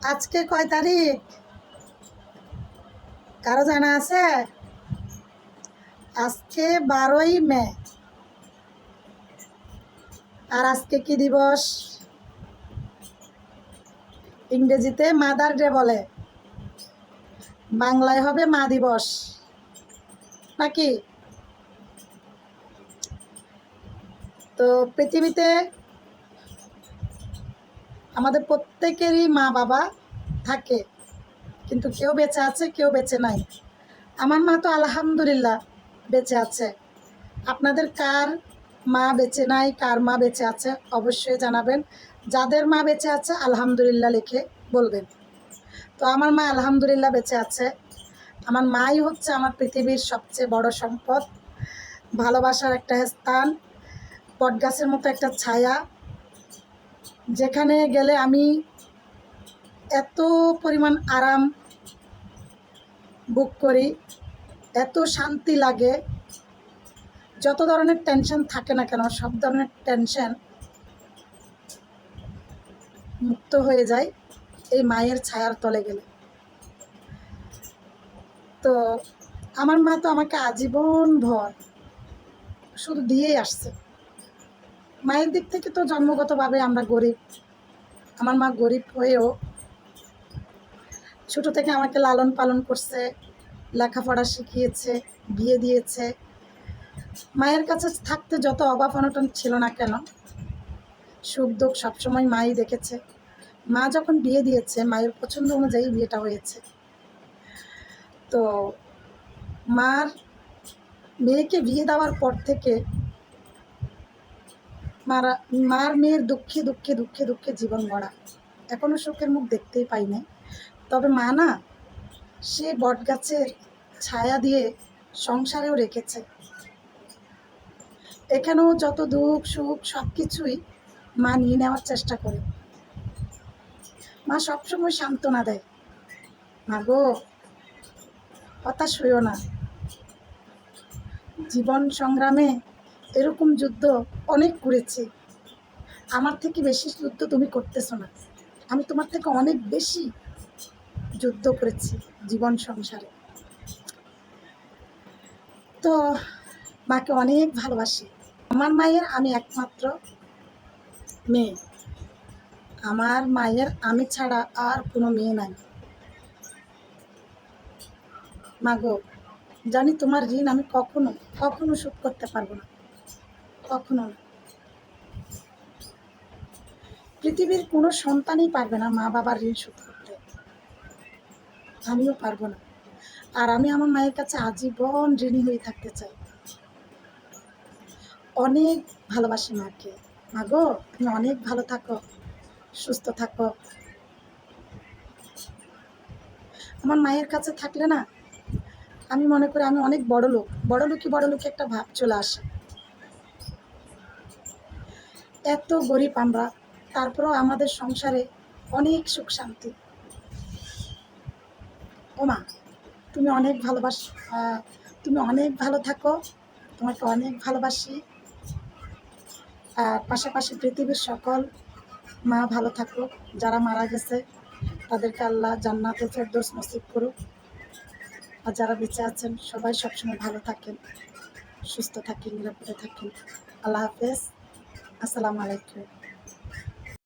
আজকে কয় তারিখ? কারও জানা আছে? আজকে বারোই মে। আর আজকে কি দিবস? ইংরেজিতে মাদার ডে বলে। বাংলায় হবে মা দিবস। নাকি? তো পৃথিবীতে আমাদের প্রত্যেকেরই মা বাবা থাকে, কিন্তু কেউ বেঁচে আছে, কেউ বেঁচে নাই। আমার মা তো আলহামদুলিল্লাহ বেঁচে আছে। আপনাদের কার মা বেঁচে নাই, কার মা বেঁচে আছে, অবশ্যই জানাবেন। যাদের মা বেঁচে আছে, আলহামদুলিল্লাহ লিখে বলবেন। তো আমার মা আলহামদুলিল্লাহ বেঁচে আছে। আমার মাই হচ্ছে আমার পৃথিবীর সবচেয়ে বড় সম্পদ। ভালোবাসার একটা স্থান, বটগাছের মতো একটা ছায়া যেখানে গেলে আমি এত পরিমাণ আরাম বুক করি, এত শান্তি লাগে। যত ধরনের টেনশন থাকে না কেন, সব ধরনের টেনশন মুক্ত হয়ে যায় এই মায়ের ছায়ার তলে গেলে। তো আমার মা তো আমাকে আজীবন ভর শুধু দিয়েই আসছে। মায়ের দিক থেকে তো জন্মগতভাবে আমরা গরিব। আমার মা গরিব হয়েও ছোট থেকে আমাকে লালন পালন করছে, লেখাপড়া শিখিয়েছে, বিয়ে দিয়েছে। মায়ের কাছে থাকতে যত অভাব অনটন ছিল না কেন, সুখ দুঃখ সবসময় মাই দেখেছে। মা যখন বিয়ে দিয়েছে, মায়ের পছন্দ অনুযায়ী বিয়েটা হয়েছে। তো মার মেয়েকে বিয়ে দেওয়ার পর থেকে মারা, মার মেয়ের দুঃখে দুঃখে দুঃখে দুঃখে জীবন গড়া। এখনও সুখের মুখ দেখতেই পাই নাই। তবে মা না, সে বটগাছের ছায়া দিয়ে সংসারেও রেখেছে। এখানেও যত দুঃখ, সুখ সব কিছুই মা নিয়ে নেওয়ার চেষ্টা করে। মা সবসময় সান্ত্বনা দেয়। মা গো, হতাশ হইও না। জীবন সংগ্রামে এরকম যুদ্ধ অনেক করেছি। আমার থেকে বেশি যুদ্ধ তুমি করতেছো না। আমি তোমার থেকে অনেক বেশি যুদ্ধ করেছি জীবন সংসারে। তো মাকে অনেক ভালোবাসি। আমার মায়ের আমি একমাত্র মেয়ে। আমার মায়ের আমি ছাড়া আর কোনো মেয়ে নাই। মাগো, জানি তোমার ঋণ আমি কখনো কখনো শোধ করতে পারব না। কখনো না। পৃথিবীর কোনো সন্তানই পারবে না মা বাবার ঋণ শোধ করতে। আমিও পারব না। আর আমি আমার মায়ের কাছে আজীবন ঋণী হয়ে থাকতে চাই। অনেক ভালোবাসি মাকে। মা গো, তুমি অনেক ভালো থাকো, সুস্থ থাকো। আমার মায়ের কাছে থাকলে না, আমি মনে করি আমি অনেক বড় লোক বড় লোকই বড় লোক একটা ভাব চলে আসে। এত গরিব আমরা, তারপরেও আমাদের সংসারে অনেক সুখ শান্তি। ও মা তুমি অনেক ভালোবাস তুমি অনেক ভালো থাকো, তোমাকে অনেক ভালোবাসি। আর পাশাপাশি পৃথিবীর সকল মা ভালো থাকো যারা মারা গেছে, তাদেরকে আল্লাহ জান্নাতে ফেরদৌস নসিব করুক। আর যারা বেঁচে আছেন, সবাই সবসময় ভালো থাকেন, সুস্থ থাকেন, নিরাপদে থাকেন। আল্লাহ হাফেজ। আসসালামু আলাইকুম।